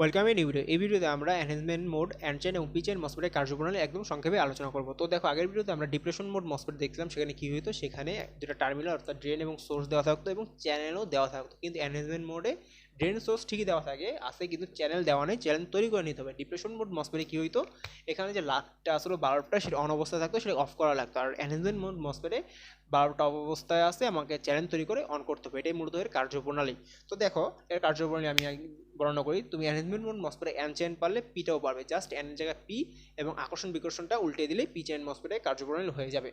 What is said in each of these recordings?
Welcome এই video এই ভিডিওতে আমরা এনহেন্সমেন্ট মোড অ্যান্ড চেন এবং পিচেন মসপেটের কার্যপ্রণালী একদম সংক্ষেপে আলোচনা করব। তো দেখো, আগের ভিডিওতে আমরা ডিপ্রেশন মোড মসপেট দেখলাম, সেখানে কী হইতো? সেখানে দুটো টার্মিনাল অর্থাৎ ড্রেন এবং সোর্স দেওয়া থাকতো এবং চ্যানেলও দেওয়া থাকতো। কিন্তু এনহেন্সমেন্ট মোডে ড্রেন সোর্স ঠিকই দেওয়া থাকে, আছে কিন্তু চ্যানেল দেওয়া নেই চ্যানেল তৈরি করে নিতে হবে। ডিপ্রেশন মোড মসপেটে কী হইতো? এখানে যে লাখটা আসলে বারোটা সেটা অন অবস্থায় থাকতো সেটা অফ করা লাগতো। আর এনহেন্সমেন্ট মোড মসপেটে বারোটা অবস্থায় আছে, আমাকে চ্যানেল তৈরি করে অন করতে হবে। এটাই মূলত এর কার্যপ্রণালী। তো দেখো, এর কার্যপ্রণালী আমি বর্ণনা করি। তুমি অ্যারেঞ্জমেন্ট মোড মসপেটে এন চেন পারলে পিটাও পারবে। জাস্ট অ্যান জায়গায় পি এবং আকর্ষণ বিকর্ষণটা উল্টে দিলে পি চেন মসপেটে কার্যপ্রণালী হয়ে যাবে।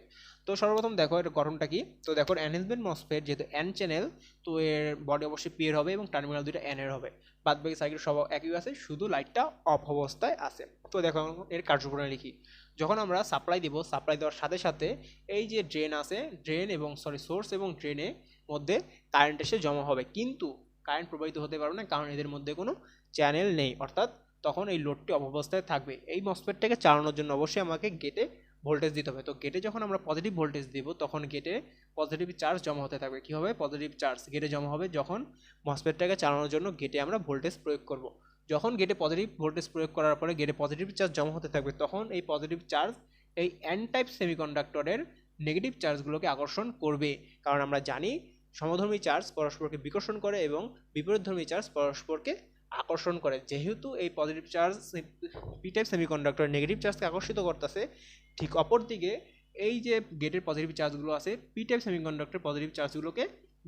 তো সর্বপ্রথম দেখো এর গঠনটা কি? তো দেখো অ্যারেঞ্জমেন্ট মসপেট যেহেতু এন চ্যানেল তো এর বডি অবশ্যই পি এর হবে এবং টার্মিনাল এন এর হবে। বাদ বাকি সাইকেল সব একই আছে, শুধু লাইটটা অফ অবস্থায় আছে। তো দেখো এর কার্যপ্রণালী কি যখন আমরা সাপ্লাই দিব সাপ্লাই দেওয়ার সাথে সাথে এই যে ড্রেন আছে ড্রেন এবং সরি সোর্স এবং ড্রেনে মধ্যে কারেন্ট এসে জমা হবে। কিন্তু কারেন্ট প্রবাহিত হতে পারবে না, কারণ এদের মধ্যে কোনো চ্যানেল নেই। অর্থাৎ তখন এই লোডটি অবস্থায় থাকবে। এই মসপেটটাকে চালানোর জন্য অবশ্যই আমাকে গেটে ভোল্টেজ দিতে হবে। তো গেটে যখন আমরা পজিটিভ ভোল্টেজ দিব, তখন গেটে পজিটিভ চার্জ জমা হতে থাকবে। কী হবে? পজিটিভ চার্জ গেটে জমা হবে। যখন মসপেটটাকে চালানোর জন্য গেটে আমরা ভোল্টেজ প্রয়োগ করব। যখন গেটে পজিটিভ ভোল্টেজ প্রয়োগ করার পরে গেটে পজিটিভ চার্জ জমা হতে থাকবে, তখন এই পজিটিভ চার্জ এই এন টাইপ সেমিকন্ডাক্টরের নেগেটিভ চার্জগুলোকে আকর্ষণ করবে। কারণ আমরা জানি, সমধর্মী চার্জ পরস্পরকে বিকর্ষণ করে এবং বিপরীতধর্মী চার্জ পরস্পরকে আকর্ষণ করে। যেহেতু এই positive charge P type semiconductor negative চার্জকে আকর্ষিত করতেছে, ঠিক অপরদিকে এই যে গেটের পজিটিভ চার্জগুলো আছে পি টাইপ সেমিকন্ডাক্টর পজিটিভ চার্জগুলোকে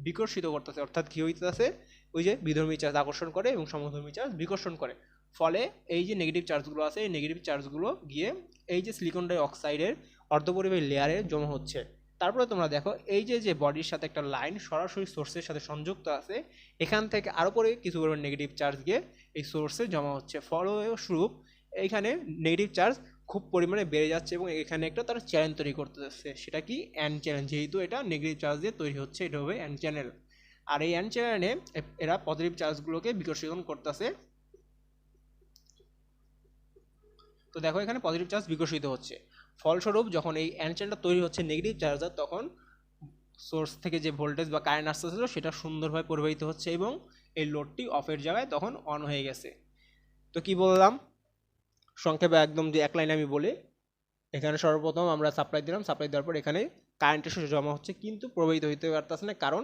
বিকর্ষিত করতেছে, অর্থাৎ কী হইতেছে? ওই যে বিধর্মী চার্জ আকর্ষণ করে এবং সমধর্মী চার্জ বিকর্ষণ করে। ফলে এই যে নেগেটিভ চার্জগুলো আছে, এই নেগেটিভ চার্জগুলো গিয়ে এই যে সিলিকন ডাই অক্সাইডের অর্ধপরিবাহী লেয়ারে জমা হচ্ছে। তারপরে তোমরা দেখো, এই যে যে বডির সাথে একটা লাইন সরাসরি সোর্সের সাথে সংযুক্ত আছে, এখান থেকে আরও পরে কিছু পরিমাণ নেগেটিভ চার্জ গিয়ে এই সোর্সে জমা হচ্ছে। ফলস্বরূপ এইখানে নেগেটিভ চার্জ খুব পরিমাণে বেড়ে যাচ্ছে এবং এখানে একটা তারা চ্যানেল তৈরি করতে যাচ্ছে সেটা কি? অ্যান চ্যানেল যেহেতু এটা নেগেটিভ চার্জ দিয়ে তৈরি হচ্ছে, এটা হবে অ্যান্ড চ্যানেল আর এই অ্যান চ্যানেলে এরা পজিটিভ চার্জগুলোকে বিকর্ষণ করতেছে। তো দেখো, এখানে পজিটিভ চার্জ বিকশিত হচ্ছে। ফলস্বরূপ যখন এই অ্যানচেনটা তৈরি হচ্ছে নেগেটিভ চার্জার তখন সোর্স থেকে যে ভোল্টেজ বা কারেন্ট আসতেছিল সেটা সুন্দরভাবে প্রবাহিত হচ্ছে এবং এই লোডটি অফের জায়গায় তখন অন হয়ে গেছে। তো কি বললাম? সংক্ষেপে একদম যে এক লাইনে আমি বলি, এখানে সর্বপ্রথম আমরা সাপ্লাই দিলাম সাপ্লাই দেওয়ার পর এখানে কারেন্ট এসে জমা হচ্ছে, কিন্তু প্রবাহিত হইতে পারতেছে না, কারণ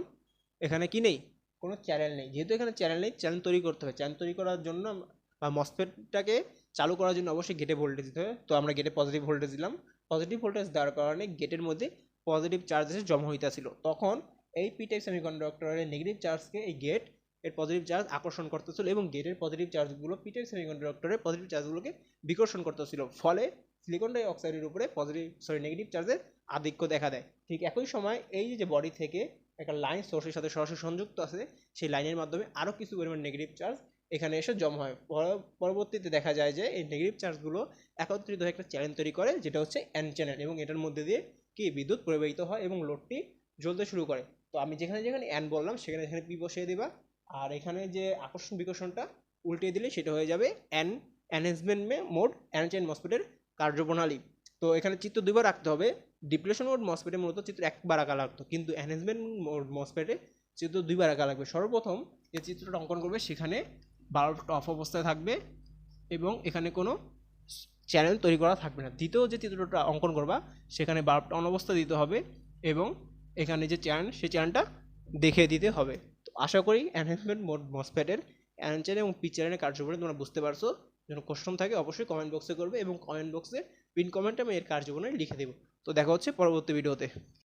এখানে কি নেই? কোনো চ্যানেল নেই। যেহেতু এখানে চ্যানেল নেই চ্যানেল তৈরি করতে হবে। চ্যানেল তৈরি করার জন্য বা মসফেটটাকে চালু করার জন্য অবশ্যই গেটে ভোল্টেজ দিতে হবে। তো আমরা গেটে পজিটিভ ভোল্টেজ দিলাম। পজিটিভ ভোল্টেজ দেওয়ার কারণে গেটের মধ্যে পজিটিভ চার্জ এসে জমা হইতেছিল। তখন এই পি টাইপ সেমিকন্ডাক্টরের নেগেটিভ চার্জকে এই গেটের পজিটিভ চার্জ আকর্ষণ করতেছিল এবং গেটের পজিটিভ চার্জগুলো পি টাইপ সেমিকন্ডাক্টরের পজিটিভ চার্জগুলোকে বিকর্ষণ করতেছিল। ফলে সিলিকন ডাই অক্সাইডের উপরে পজিটিভ সরি নেগেটিভ চার্জের আধিক্য দেখা দেয়। ঠিক একই সময় এই যে বডি থেকে একটা লাইন সোর্সের সাথে সরাসরি সংযুক্ত আছে, সেই লাইনের মাধ্যমে আরও কিছু পরিমাণ নেগেটিভ চার্জ এখানে এসে জমা হয়। পরবর্তীতে দেখা যায় যে এই নেগেটিভ চার্জগুলো একত্রিত হয়ে একটা চ্যানেল তৈরি করে, যেটা হচ্ছে অ্যান চ্যানেল এবং এটার মধ্যে দিয়ে কি বিদ্যুৎ প্রবাহিত হয় এবং লোডটি জ্বলতে শুরু করে। তো আমি যেখানে যেখানে অ্যান বললাম, সেখানে সেখানে পি বসিয়ে দেবা। আর এখানে যে আকর্ষণ বিকর্ষণটা উল্টে দিলে সেটা হয়ে যাবে অ্যান অ্যানেজমেন্ট মোড অ্যান চেন মসপেটের কার্যপ্রণালী। তো এখানে চিত্র দুইবার রাখতে হবে। ডিপ্রেশন মোড মসপেটে মূলত চিত্র একবার আঁকা লাগতো, কিন্তু অ্যানেজমেন্ট মোড মসপেটে চিত্র দুইবার আঁকা লাগবে। সর্বপ্রথম যে চিত্রটা অঙ্কন করবে সেখানে বাল্বটা অফ অবস্থায় থাকবে এবং এখানে কোনো চ্যানেল তৈরি করা থাকবে না। দ্বিতীয় যে চিত্রটা অঙ্কন করবা, সেখানে বাল্বটা অন অবস্থা দিতে হবে এবং এখানে যে চ্যান সেই চ্যানেলটা দেখে দিতে হবে। তো আশা করি অ্যানহেন্সমেন্ট মোড মসপেটের অ্যান চ্যানেল এবং পি চ্যানেলের কার্যকরী তোমরা বুঝতে পারছ। যেন কোশ্চন থাকে, অবশ্যই কমেন্ট বক্সে করবে এবং কমেন্ট বক্সে পিন কমেন্টে আমি এর কার্যকরী লিখে দেবো। তো দেখা হচ্ছে পরবর্তী ভিডিওতে